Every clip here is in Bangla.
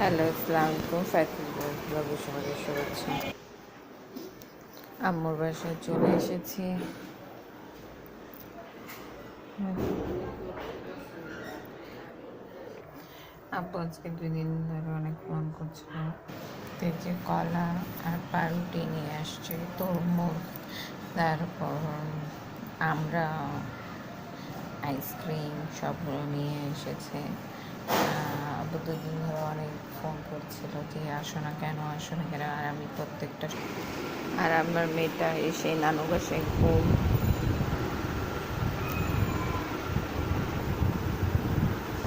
হ্যালো আসসালামু আলাইকুম ফাইতুল ব্লগে সবাইকে শুভেচ্ছা। আম্মুর বাসায় চলে এসেছি। আব্বু আজকে দুই দিন ধরে অনেক ফোন করছিল। যে কলা আর পাউরুটি নিয়ে আসছে, তরমুজ, তারপর আমরা আইসক্রিম সবগুলো নিয়ে এসেছে। আব্বু দুদিন ধরে অনেক ফোন করছিল যে, আসো না কেন? আসো না কেন? আর আমি প্রত্যেকটা আর আমার মেয়েটা এসে নানু বাসায় ঘুম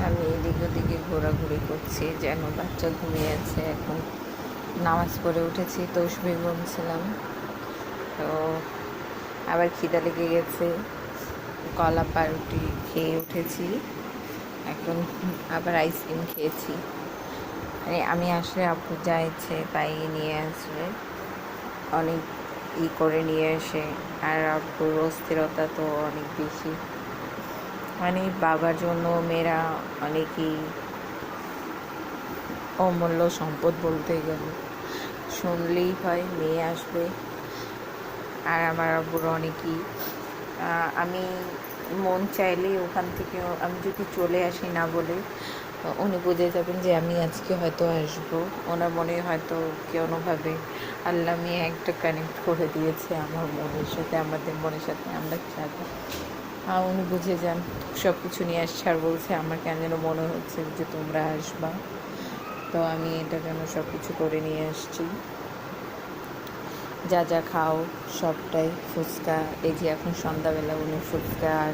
আমি এদিক ওদিকে ঘোরাঘুরি করছি, যেন বাচ্চা ঘুমিয়ে আছে। এখন নামাজ পড়ে উঠেছি তসবি ঘুমছিলাম তো আবার খিদা লেগে গেছে, কলা পাউরুটি খেয়ে উঠেছি। এখন আবার আইসক্রিম খেয়েছি। মানে আমি আসলে আপু যা ইচ্ছে তাই নিয়ে আসবে। অনেক ই করে নিয়ে এসে আর আপুর অস্থিরতা তো অনেক বেশি। মানে বাবার জন্য মেয়েরা অনেকই অমূল্য সম্পদ বলতে গেলে। শুনলেই হয় মেয়ে আসবে। আর আমার আব্বুর অনেকই। আমি মন চাইলে ওখান থেকে আমি যদি চলে আসি না বলে, উনি বুঝে যাবেন যে আমি আজকে হয়তো আসব। ওনার মনে হয়তো কোনোভাবে আল্লাহ মেয়ে একটা কানেক্ট করে দিয়েছে আমার মনের সাথে, আমাদের মনের সাথে আমরা যাব আর উনি বুঝে যান সব কিছু নিয়ে আসছে আর বলছে, আমার কেন যেন মনে হচ্ছে যে তোমরা আসবা। তো আমি এটা যেন সব কিছু করে নিয়ে আসছি। যা যা খাও, সবটাই ফুচকা। এই যে এখন সন্ধ্যাবেলা উনি ফুচকা আর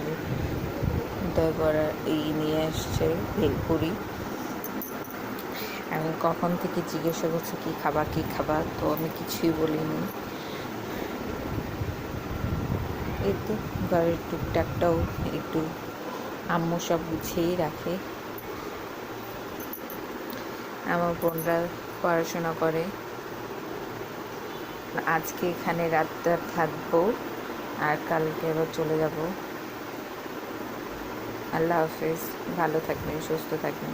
দই বড়া এই নিয়ে আসছে ভেলপুরি। আমি কখন থেকে জিজ্ঞাসা করছি, কী খাবা কী খাবা? তো আমি কিছুই বলিনি। এই তো, ঘরের টুকটাকটাও একটু আম্মু সব গুছিয়েই রাখে। আমার বোনরা পড়াশোনা করে। আজকে এখানে রাতটা থাকব আর কালকে আবার চলে যাব। আল্লাহ হাফেজ, ভালো থাকবেন, সুস্থ থাকবেন।